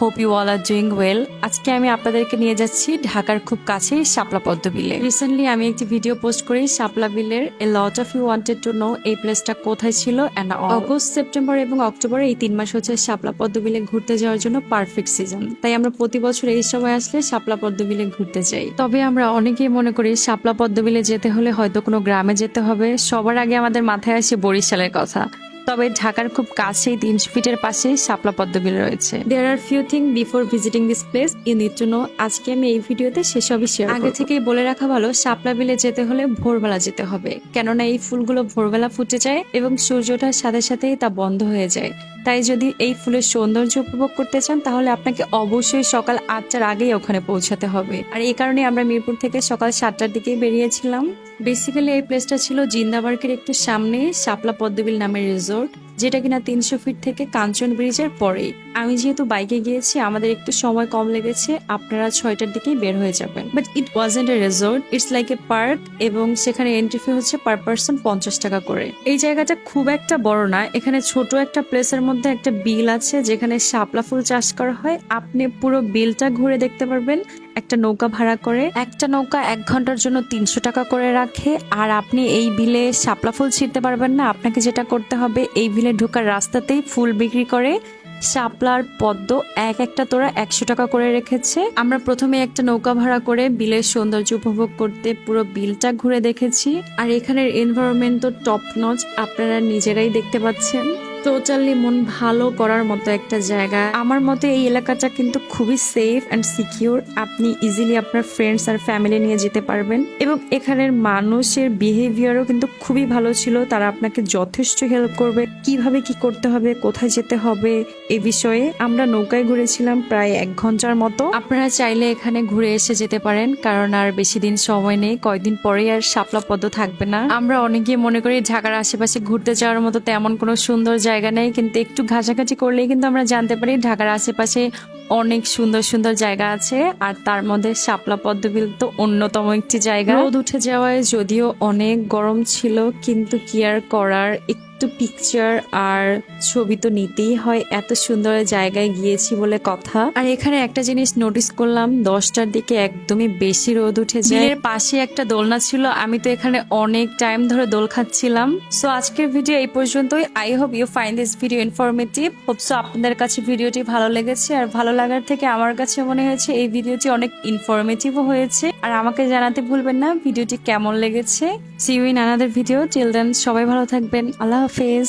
All are doing well আজকে আমি আপনাদেরকে নিয়ে যাচ্ছি ঢাকার খুব কাছে শাপলা পদ্ম বিলে। রিসেন্টলি আমি একটি ভিডিও পোস্ট করি শাপলা বিলের a lot of you wanted to know এই প্লেসটা কোথায় ছিল অ্যান্ড অগস্ট সেপ্টেম্বর এবং অক্টোবর এই তিন মাস হচ্ছে শাপলা পদ্ম বিলে ঘুরতে যাওয়ার জন্য পারফেক্ট সিজন তাই আমরা প্রতি বছর এই সময় আসলে শাপলা পদ্ম বিলে ঘুরতে যাই। তবে আমরা অনেকেই মনে করি শাপলা পদ্ম বিলে যেতে হলে হয়তো কোনো গ্রামে যেতে হবে। সবার আগে আমাদের মাথায় আসে বরিশালের কথা। তবে ঢাকার খুব কাছেই তিন ফিটের পাশে শাপলা পদ্মবিল রয়েছে। There are few thing before visiting this place you need to know আজকে আমি এই ভিডিওতে সেসবই শেয়ার আগে থেকেই বলে রাখা ভালো শাপলা বিলে যেতে হলে ভোরবেলা যেতে হবে। কেননা এই ফুলগুলো ভোরবেলা ফুটে যায় এবং সূর্য ওঠার সাথে সাথেই তা বন্ধ হয়ে যায়। তাই যদি এই ফুলের সৌন্দর্য উপভোগ করতে চান, তাহলে আপনাকে অবশ্যই সকাল আটটার আগেই ওখানে পৌঁছাতে হবে। আর এই কারণে আমরা মিরপুর থেকে সকাল সাতটার দিকেই বেরিয়েছিলাম। বেসিক্যালি এই প্লেসটা ছিল জিন্দাবার্গের একটু সামনে, শাপলা পদ্মবিল নামের রিসোর্ট যেটা কিনা তিনশো ফিট থেকে কাঞ্চন ব্রিজের পরেই। আমি যেহেতু বাইকে গিয়েছি, আমাদের একটু সময় কম লেগেছে, আপনারা ছয়টার দিকেই বের হয়ে যাবেন। But it wasn't a resort it's like a park এবং সেখানে এন্ট্রি ফি হচ্ছে পার পার্সন পঞ্চাশ টাকা করে। এই জায়গাটা খুব একটা বড় না, এখানে ছোট একটা প্লেসের মধ্যে একটা বিল আছে, যেখানে শাপলা ফুল চাষ করা হয়। আপনি পুরো বিলটা ঘুরে দেখতে পারবেন একটা নৌকা ভাড়া করে? একটা নৌকা এক ঘণ্টার জন্য তিনশো টাকা করে রাখে, আর আপনি এই বিলে শাপলা ফুল ছিঁড়তে পারবেন না। আপনাকে যেটা করতে হবে, এই বিলে ঢোকার রাস্তাতেই ফুল বিক্রি করে শাপলার পদ্ম এক একটা তোরা একশো টাকা করে রেখেছে। আমরা প্রথমে একটা নৌকা ভাড়া করে বিলের সৌন্দর্য উপভোগ করতে পুরো বিলটা ঘুরে দেখেছি, আর এখানের এনভায়রনমেন্ট তো টপ নচ আপনারা নিজেরাই দেখতে পাচ্ছেন। টোটালি মন ভালো করার মতো একটা জায়গা। আমার মতে এই এলাকাটা কিন্তু খুবই সেফ অ্যান্ড সিকিউর আপনি ইজিলি আপনার ফ্রেন্ডস আর ফ্যামিলি নিয়ে যেতে পারবেন। এবং এখানের মানুষের বিহেভিয়ারও কিন্তু খুবই ভালো ছিল। তারা আপনাকে যথেষ্ট হেল্প করবে। কীভাবে কি করতে হবে, কোথায় যেতে হবে, এ বিষয়ে আমরা নৌকায় ঘুরেছিলাম প্রায় এক ঘণ্টার মতো। আপনারা চাইলে এখানে ঘুরে এসে যেতে পারেন, কারণ আর বেশি দিন সময় নেই। কয়দিন পরে আর শাপলা পদ্ম থাকবে না। আমরা অনেকেই মনে করি ঢাকার আশেপাশে ঘুরতে যাওয়ার মতো তেমন কোনো সুন্দর জায়গা নেই, কিন্তু একটু ঘাঁচাঘাঁচি করলেই কিন্তু আমরা জানতে পারি ঢাকার আশেপাশে অনেক সুন্দর সুন্দর জায়গা আছে, আর তার মধ্যে শাপলা পদ্মবিল তো অন্যতম একটি জায়গা। রোদ উঠে যাওয়ায় যদিও অনেক গরম ছিল, কিন্তু কি আর করার একটু পিকচার আর ছবি তো নিতেই হয়। এত সুন্দর জায়গায় গিয়েছি বলে কথা। আর এখানে একটা জিনিস নোটিস করলাম, দশটার দিকে একদমই বেশি রোদ উঠে যায়। এর পাশে একটা দোলনা ছিল, আমি তো এখানে অনেক টাইম ধরে দোল খাচ্ছিলাম। সো আজকের ভিডিও এই পর্যন্তই। I hope you find this video informative hope so আপনাদের কাছে ভিডিওটি ভালো লেগেছে। আর ভালো লাগার থেকে আমার কাছে মনে হয়েছে এই ভিডিওটি অনেক ইনফরমেটিভও হয়েছে। আর আমাকে জানাতে ভুলবেন না, ভিডিওটি কেমন লেগেছে? See in another video children সবাই ভালো থাকবেন। আল্লাহ হাফেজ।